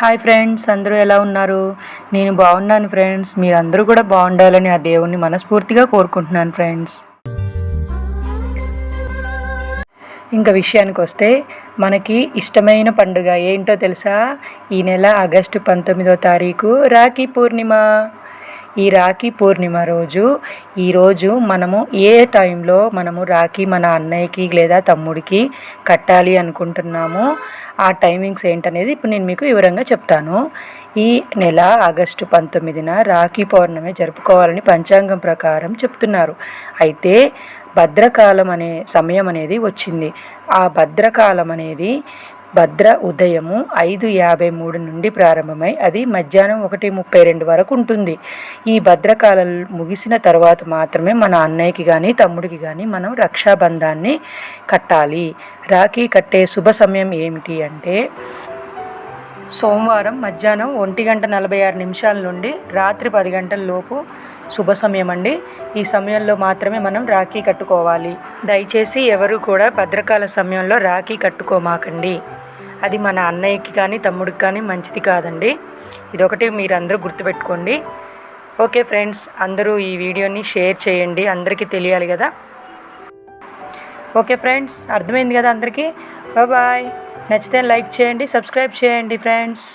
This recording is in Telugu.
హాయ్ ఫ్రెండ్స్ అందరూ ఎలా ఉన్నారు? నేను బాగున్నాను ఫ్రెండ్స్. మీరందరూ కూడా బాగుండాలని ఆ దేవుణ్ణి మనస్ఫూర్తిగా కోరుకుంటున్నాను ఫ్రెండ్స్. ఇంకా విషయానికి వస్తే మనకి ఇష్టమైన పండుగ ఏంటో తెలుసా? ఈ నెల ఆగస్టు పంతొమ్మిదో తారీఖు రాఖీ పూర్ణిమ. ఈ రాఖీ పూర్ణిమ రోజు. ఈరోజు మనము ఏ టైంలో మనము రాఖీ మన అన్నయ్యకి లేదా తమ్ముడికి కట్టాలి అనుకుంటున్నామో ఆ టైమింగ్స్ ఏంటనేది ఇప్పుడు నేను మీకు వివరంగా చెప్తాను. ఈ నెల ఆగస్టు పంతొమ్మిదిన రాఖీ పౌర్ణమి జరుపుకోవాలని పంచాంగం ప్రకారం చెప్తున్నారు. అయితే భద్రకాలం అనే సమయం అనేది వచ్చింది. ఆ భద్రకాలం అనేది భద్ర ఉదయము ఐదు యాభై మూడు నుండి ప్రారంభమై అది మధ్యాహ్నం ఒకటి ముప్పై రెండు వరకు ఉంటుంది. ఈ భద్రకాలం ముగిసిన తర్వాత మాత్రమే మన అన్నయ్యకి కానీ తమ్ముడికి కానీ మనం రక్షాబంధాన్ని కట్టాలి. రాఖీ కట్టే శుభ సమయం ఏమిటి అంటే సోమవారం మధ్యాహ్నం ఒంటి గంట నలభై ఆరు నిమిషాల నుండి రాత్రి పది గంటల లోపు శుభ సమయం అండి. ఈ సమయంలో మాత్రమే మనం రాఖీ కట్టుకోవాలి. దయచేసి ఎవరు కూడా భద్రకాల సమయంలో రాఖీ కట్టుకోమాకండి. అది మన అన్నయ్యకి కానీ తమ్ముడికి కానీ మంచిది కాదండి. ఇదొకటి మీరందరూ గుర్తుపెట్టుకోండి. ఓకే ఫ్రెండ్స్ అందరూ ఈ వీడియోని షేర్ చేయండి. అందరికీ తెలియాలి కదా. ఓకే ఫ్రెండ్స్ అర్థమైంది కదా అందరికీ? బాయ్ నచ్చితే లైక్ చేయండి సబ్స్క్రైబ్ చేయండి ఫ్రెండ్స్.